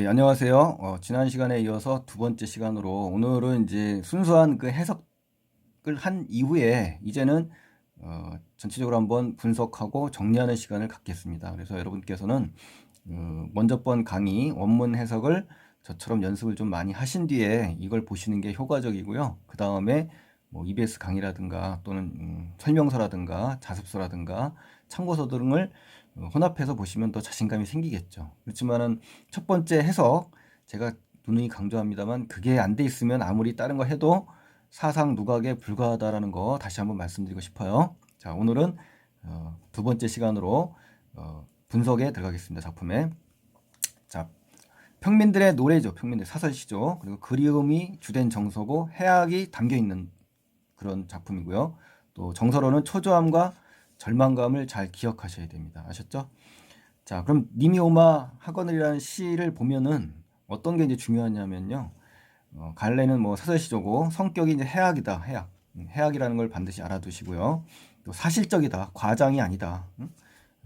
네, 안녕하세요. 어, 지난 시간에 이어서 두 번째 시간으로 오늘은 이제 순수한 그 해석을 한 이후에 이제는 어, 전체적으로 한번 분석하고 정리하는 시간을 갖겠습니다. 그래서 여러분께서는 어, 먼저 번 강의 원문 해석을 저처럼 연습을 좀 많이 하신 뒤에 이걸 보시는 게 효과적이고요. 그 다음에 뭐 EBS 강의라든가 또는 음, 설명서라든가 자습서라든가 참고서 등을 어, 혼합해서 보시면 더 자신감이 생기겠죠. 그렇지만은 첫 번째 해석 제가 누누이 강조합니다만 그게 안 돼 있으면 아무리 다른 거 해도 사상 누각에 불과하다라는 거 다시 한번 말씀드리고 싶어요. 자 오늘은 어, 두 번째 시간으로 어, 분석에 들어가겠습니다. 작품에 자 평민들의 노래죠. 평민들 사설시죠. 그리고 그리움이 주된 정서고 해악이 담겨 있는 그런 작품이고요. 또 정서로는 초조함과 절망감을 잘 기억하셔야 됩니다. 아셨죠? 자, 그럼 니미오마 학원이라는 시를 보면은 어떤 게 이제 중요하냐면요. 어, 갈래는 뭐 사설시조고 성격이 이제 해악이다. 해악. 음, 해악이라는 걸 반드시 알아두시고요. 또 사실적이다. 과장이 아니다. 음?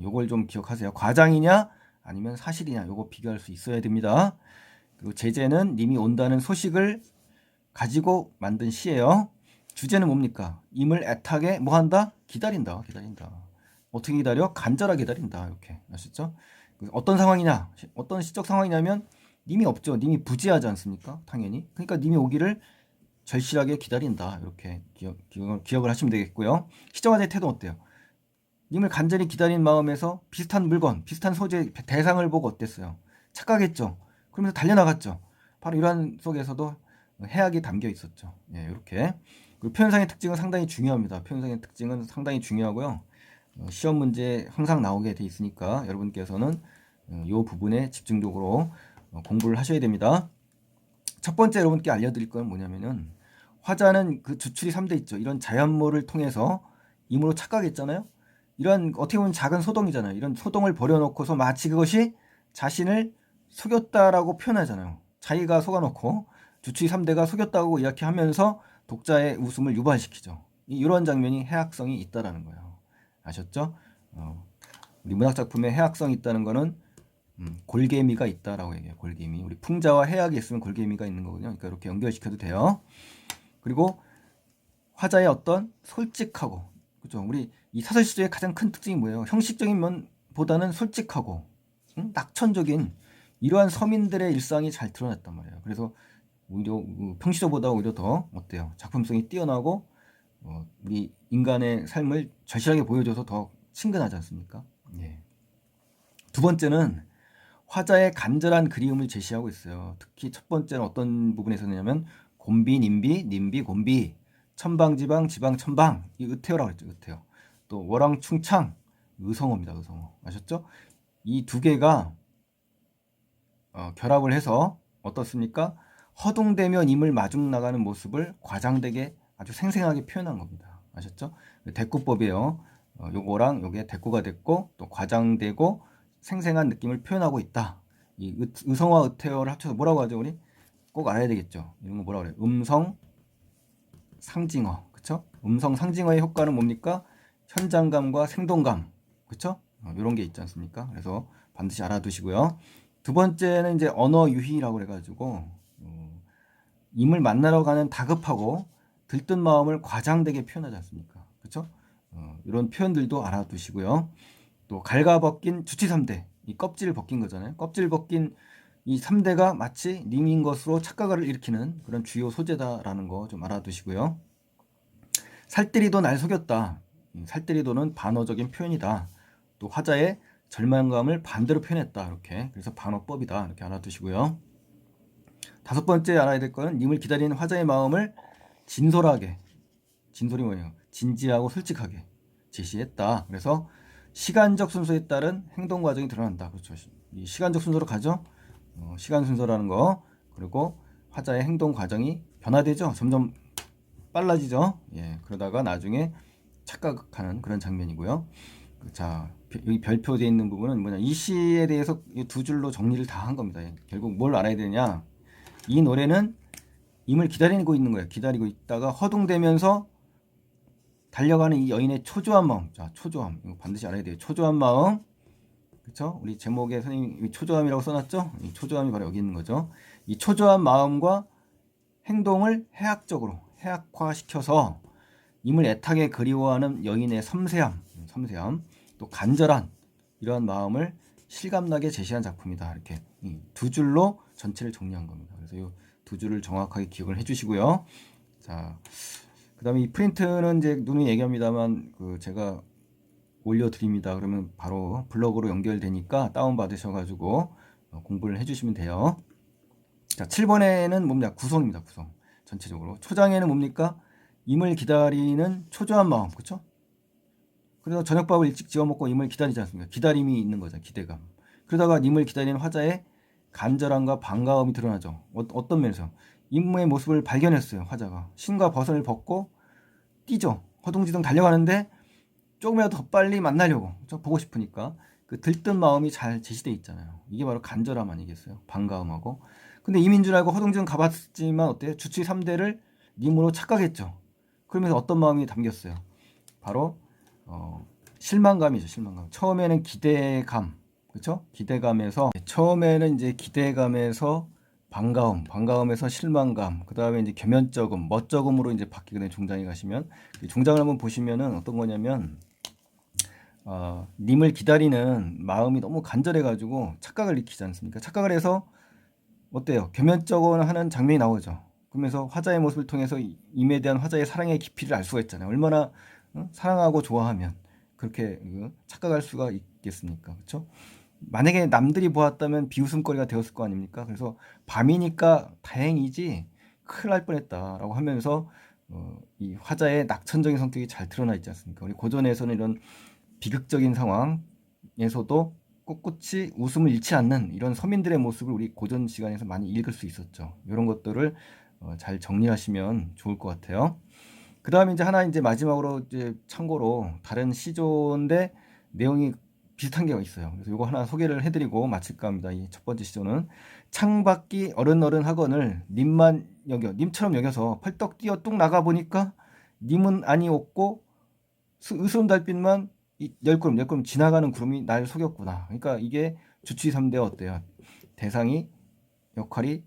요걸 좀 기억하세요. 과장이냐 아니면 사실이냐 요거 비교할 수 있어야 됩니다. 그리고 제재는 님이 온다는 소식을 가지고 만든 시예요. 주제는 뭡니까? 임을 애타게 뭐 한다? 기다린다. 기다린다. 어떻게 기다려? 간절하게 기다린다. 이렇게. 아셨죠? 어떤 상황이냐? 어떤 시적 상황이냐면 님이 없죠. 님이 부재하지 않습니까? 당연히. 그러니까 님이 오기를 절실하게 기다린다. 이렇게 기억, 기억을, 기억을 하시면 되겠고요. 시정화의 태도는 어때요? 님을 간절히 기다린 마음에서 비슷한 물건, 비슷한 소재, 대상을 보고 어땠어요? 착각했죠. 그러면서 달려나갔죠. 바로 이러한 속에서도 해악이 담겨 있었죠. 예, 이렇게. 그 표현상의 특징은 상당히 중요합니다. 표현상의 특징은 상당히 중요하고요. 어, 시험 문제 항상 나오게 돼 있으니까 여러분께서는 이 어, 부분에 집중적으로 어, 공부를 하셔야 됩니다. 첫 번째 여러분께 알려드릴 건 뭐냐면은 화자는 그 주출이 3대 있죠. 이런 자연모를 통해서 임으로 착각했잖아요. 이런 어떻게 보면 작은 소동이잖아요. 이런 소동을 버려놓고서 마치 그것이 자신을 속였다라고 표현하잖아요. 자기가 속아놓고 주출이 3대가 속였다고 이야기하면서 독자의 웃음을 유발시키죠. 이런 장면이 해악성이 있다라는 거예요. 아셨죠? 어, 우리 문학 작품에 해악성이 있다는 거는 음, 골개미가 있다라고 얘기해요. 골개미. 우리 풍자와 해악이 있으면 골개미가 있는 거거든요. 그러니까 이렇게 연결시켜도 돼요. 그리고 화자의 어떤 솔직하고 그죠? 우리 이 사설 시조의 가장 큰 특징이 뭐예요? 형식적인 면보다는 솔직하고 응? 낙천적인 이러한 서민들의 일상이 잘 드러났단 말이에요. 그래서 오히려 그 평시조보다 오히려 더 어때요? 작품성이 뛰어나고 어, 우리 인간의 삶을 절실하게 보여줘서 더 친근하지 않습니까? 예. 두 번째는 화자의 간절한 그리움을 제시하고 있어요. 특히 첫 번째는 어떤 부분에서냐면 곰비, 님비, 님비, 곰비, 천방지방, 지방, 천방 이 의태어라고 했죠. 의태어. 또 월왕, 충창 의성어입니다. 의성어 아셨죠? 이 두 개가 어, 결합을 해서 어떻습니까? 허둥대며 임을 마중 나가는 모습을 과장되게 아주 생생하게 표현한 겁니다. 아셨죠? 대꾸법이에요. 어, 요거랑 요게 대꾸가 됐고 또 과장되고 생생한 느낌을 표현하고 있다. 이 의, 성화 의태어를 합쳐서 뭐라고 하죠, 우리? 꼭 알아야 되겠죠. 이런 거 뭐라고 그래요? 음성 상징어. 그쵸? 음성 상징어의 효과는 뭡니까? 현장감과 생동감. 그쵸? 어, 이런 게 있지 않습니까? 그래서 반드시 알아두시고요. 두 번째는 이제 언어 유희라고 그래가지고 임을 만나러 가는 다급하고 들뜬 마음을 과장되게 표현하지 않습니까? 그렇죠? 어, 이런 표현들도 알아두시고요. 또 갈가벗긴 주치 3대 이 껍질을 벗긴 거잖아요. 껍질 벗긴 이 3대가 마치 님인 것으로 착각을 일으키는 그런 주요 소재다라는 거 좀 알아두시고요. 살뜰이도 날 속였다. 살뜰이도는 반어적인 표현이다. 또 화자의 절망감을 반대로 표현했다. 이렇게. 그래서 반어법이다. 이렇게 알아두시고요. 다섯 번째 알아야 될 거는 님을 기다리는 화자의 마음을 진솔하게 진솔이 뭐예요? 진지하고 솔직하게 제시했다. 그래서 시간적 순서에 따른 행동 과정이 드러난다. 그렇죠. 이 시간적 순서로 가죠. 어, 시간 순서라는 거 그리고 화자의 행동 과정이 변화되죠. 점점 빨라지죠. 예, 그러다가 나중에 착각하는 그런 장면이고요. 자, 여기 별표되어 있는 부분은 뭐냐? 이 시에 대해서 두 줄로 정리를 다 한 겁니다. 결국 뭘 알아야 되냐? 이 노래는 임을 기다리고 있는 거예요. 기다리고 있다가 허둥대면서 달려가는 이 여인의 초조한 마음. 자, 초조함. 이거 반드시 알아야 돼요. 초조한 마음. 그렇죠? 우리 제목에 선생님이 초조함이라고 써놨죠? 이 초조함이 바로 여기 있는 거죠. 이 초조한 마음과 행동을 해학적으로 해학화시켜서 임을 애타게 그리워하는 여인의 섬세함, 섬세함, 또 간절한 이러한 마음을 실감나게 제시한 작품이다. 이렇게 이두 줄로 전체를 정리한 겁니다. 그래서 이 두 줄을 정확하게 기억을 해주시고요. 자, 그다음에 이 프린트는 이제 누누이 얘기합니다만 그 제가 올려드립니다. 그러면 바로 블로그로 연결되니까 다운 받으셔가지고 어, 공부를 해주시면 돼요. 자, 7번에는 뭡니까? 구성입니다. 구성. 전체적으로. 초장에는 뭡니까? 임을 기다리는 초조한 마음. 그렇죠? 그래서 저녁밥을 일찍 지어 먹고 임을 기다리지 않습니까? 기다림이 있는 거죠. 기대감. 그러다가 임을 기다리는 화자의 간절함과 반가움이 드러나죠. 어, 떤 면에서 임무의 모습을 발견했어요. 화자가 신과 버선을 벗고 뛰죠. 허둥지둥 달려가는데 조금이라도 더 빨리 만나려고 저 보고 싶으니까 그 들뜬 마음이 잘 제시돼 있잖아요. 이게 바로 간절함 아니겠어요? 반가움하고. 근데 이민 줄 알고 허둥지둥 가봤지만 어때요? 주치 3대를 님으로 착각했죠. 그러면서 어떤 마음이 담겼어요? 바로 어, 실망감이죠. 실망감. 처음에는 기대감, 그렇죠? 기대감에서 처음에는 이제 기대감에서 반가움, 반가움에서 실망감, 그 다음에 이제 겸연쩍음, 멋쩍음으로 이제 바뀌게 된 종장에 가시면 이 종장을 한번 보시면은 어떤 거냐면 어, 님을 기다리는 마음이 너무 간절해가지고 착각을 일으키지 않습니까? 착각을 해서 어때요? 겸연쩍어 하는 장면이 나오죠. 그러면서 화자의 모습을 통해서 이- 임에 대한 화자의 사랑의 깊이를 알 수가 있잖아요. 얼마나 어? 사랑하고 좋아하면 그렇게 어, 착각할 수가 있겠습니까? 그렇죠? 만약에 남들이 보았다면 비웃음거리가 되었을 거 아닙니까? 그래서 밤이니까 다행이지 큰일 날 뻔했다라고 하면서 어, 이 화자의 낙천적인 성격이 잘 드러나 있지 않습니까? 우리 고전에서는 이런 비극적인 상황에서도 꿋꿋이 웃음을 잃지 않는 이런 서민들의 모습을 우리 고전 시간에서 많이 읽을 수 있었죠. 이런 것들을 어, 잘 정리하시면 좋을 것 같아요. 그 다음에 이제 하나 이제 마지막으로 이제 참고로 다른 시조인데 내용이 비슷한 게 있어요. 그래서 이거 하나 소개를 해드리고 마칠까 합니다. 이 첫 번째 시조는 창밖이 어른어른 하건을 님만 여겨 님처럼 여겨서 펄떡 뛰어 뚝 나가 보니까 님은 아니 없고 수- 으스름 달빛만 이 열구름 열구름 지나가는 구름이 날 속였구나. 그러니까 이게 주치 3대 어때요? 대상이 역할이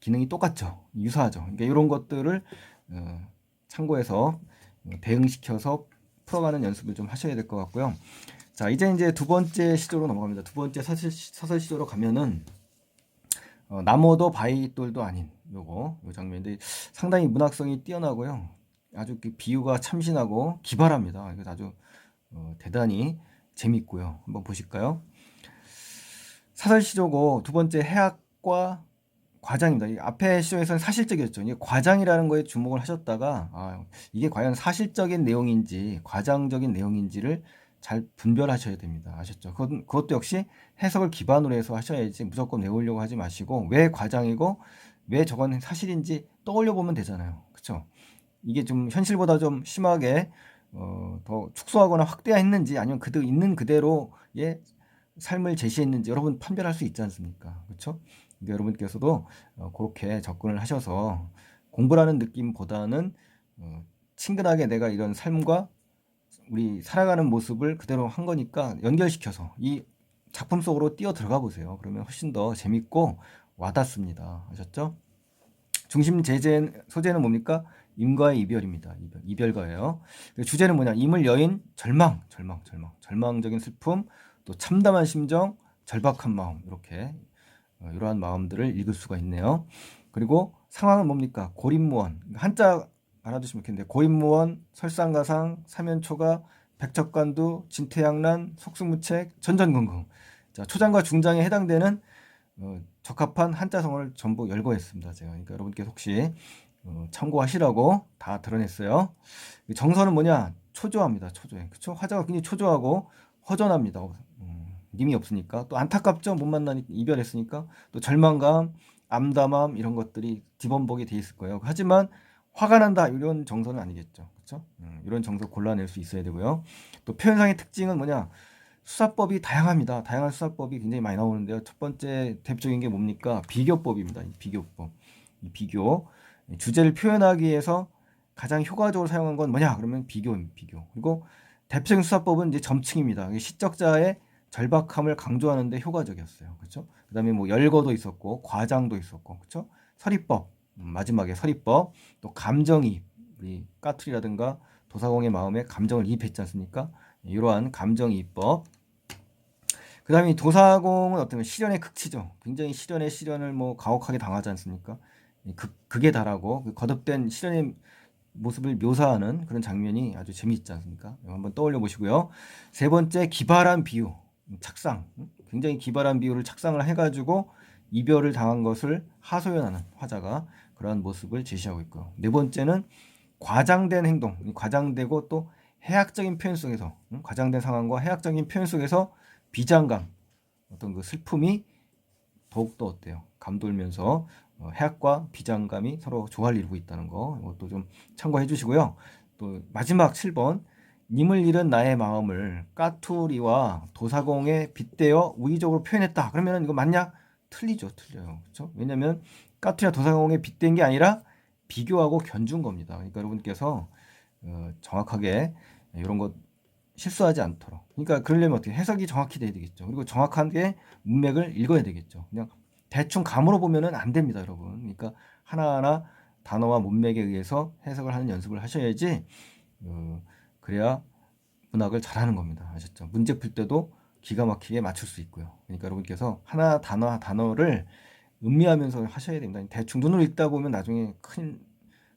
기능이 똑같죠. 유사하죠. 그러니까 이런 것들을 어, 참고해서 대응시켜서 풀어가는 연습을 좀 하셔야 될 것 같고요. 자, 이제 이제 두 번째 시조로 넘어갑니다. 두 번째 사슬, 사설 시조로 가면은 어, 나무도 바위돌도 아닌 요거 요 장면인데 상당히 문학성이 뛰어나고요. 아주 그 비유가 참신하고 기발합니다. 이거 아주 어, 대단히 재밌고요. 한번 보실까요? 사설 시조고 두 번째 해학과 과장입니다. 이 앞에 시조에서는 사실적이었죠. 이게 과장이라는 거에 주목을 하셨다가 아, 이게 과연 사실적인 내용인지 과장적인 내용인지를 잘 분별하셔야 됩니다. 아셨죠? 그것, 그것도 역시 해석을 기반으로 해서 하셔야지 무조건 외우려고 하지 마시고 왜 과장이고 왜 저건 사실인지 떠올려 보면 되잖아요. 그렇죠? 이게 좀 현실보다 좀 심하게 어, 더 축소하거나 확대했는지 아니면 그대로 있는 그대로의 삶을 제시했는지 여러분 판별할 수 있지 않습니까? 그렇죠? 근데 여러분께서도 어, 그렇게 접근을 하셔서 공부라는 느낌보다는 어, 친근하게 내가 이런 삶과 우리 살아가는 모습을 그대로 한 거니까 연결시켜서 이 작품 속으로 뛰어 들어가 보세요. 그러면 훨씬 더 재밌고 와닿습니다. 아셨죠? 중심 제재 소재는 뭡니까? 임과의 이별입니다. 이별, 이별가예요. 주제는 뭐냐? 임을 여인 절망, 절망, 절망, 절망적인 슬픔, 또 참담한 심정, 절박한 마음 이렇게 어, 이러한 마음들을 읽을 수가 있네요. 그리고 상황은 뭡니까? 고립무원 한자 알아두시면 좋겠는데 고인무원, 설상가상, 사면초가, 백척관두, 진퇴양난, 속수무책, 전전긍긍. 자 초장과 중장에 해당되는 어, 적합한 한자성어를 전부 열거했습니다. 제가 그러니까 여러분께 혹시 어, 참고하시라고 다 드러냈어요. 이 정서는 뭐냐? 초조합니다. 초조해. 그쵸? 화자가 굉장히 초조하고 허전합니다. 음, 님이 없으니까 또 안타깝죠. 못 만나니까 이별했으니까 또 절망감, 암담함 이런 것들이 뒤범벅이 돼 있을 거예요. 하지만 화가 난다 이런 정서는 아니겠죠. 그렇죠? 음, 이런 정서 골라낼 수 있어야 되고요. 또 표현상의 특징은 뭐냐? 수사법이 다양합니다. 다양한 수사법이 굉장히 많이 나오는데요. 첫 번째 대표적인 게 뭡니까? 비교법입니다. 이 비교법. 이 비교. 주제를 표현하기 위해서 가장 효과적으로 사용한 건 뭐냐? 그러면 비교입니다. 비교. 그리고 대표적인 수사법은 이제 점층입니다. 시적자의 절박함을 강조하는데 효과적이었어요. 그렇죠? 그다음에 뭐 열거도 있었고 과장도 있었고 그렇죠? 서리법 음, 마지막에 서리법 또 감정이입 우리 까투리라든가 도사공의 마음에 감정을 이입했지 않습니까? 이러한 감정이입법 그 다음에 이 도사공은 어떤 시련의 극치죠. 굉장히 시련의 시련을 뭐 가혹하게 당하지 않습니까? 이 극, 극에 달하고 그 거듭된 시련의 모습을 묘사하는 그런 장면이 아주 재미있지 않습니까? 이거 한번 떠올려 보시고요. 세 번째 기발한 비유, 착상. 굉장히 기발한 비유를 착상을 해가지고 이별을 당한 것을 하소연하는 화자가 그러한 모습을 제시하고 있고요. 네 번째는 과장된 행동, 이 과장되고 또 해학적인 표현 속에서 음, 과장된 상황과 해학적인 표현 속에서 비장감, 어떤 그 슬픔이 더욱더 어때요? 감돌면서 어, 해학과 비장감이 서로 조화를 이루고 있다는 거 이것도 좀 참고해 주시고요. 또 마지막 7번 님을 잃은 나의 마음을 까투리와 도사공에 빗대어 우의적으로 표현했다. 그러면 이거 맞냐? 틀리죠, 틀려요. 그렇죠? 왜냐하면 까투리와 도사공에 빗댄 게 아니라 비교하고 견준 겁니다. 그러니까 여러분께서 어, 정확하게 이런 것 실수하지 않도록. 그러니까 그러려면 어떻게 해석이 정확히 돼야 되겠죠. 그리고 정확하게 문맥을 읽어야 되겠죠. 그냥 대충 감으로 보면은 안 됩니다, 여러분. 그러니까 하나하나 단어와 문맥에 의해서 해석을 하는 연습을 하셔야지 어, 그래야 문학을 잘하는 겁니다. 아셨죠? 문제 풀 때도 기가 막히게 맞출 수 있고요. 그러니까 여러분께서 하나 단어 단어를 음미하면서 하셔야 됩니다. 대충 눈으로 읽다 보면 나중에 큰,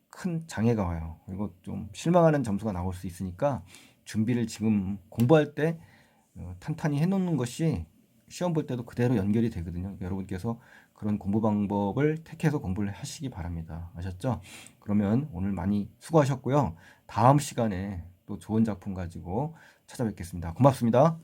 큰 장애가 와요. 그리고 좀 실망하는 점수가 나올 수 있으니까 준비를 지금 공부할 때 어, 탄탄히 해놓는 것이 시험 볼 때도 그대로 연결이 되거든요. 여러분께서 그런 공부 방법을 택해서 공부를 하시기 바랍니다. 아셨죠? 그러면 오늘 많이 수고하셨고요. 다음 시간에 또 좋은 작품 가지고 찾아뵙겠습니다. 고맙습니다.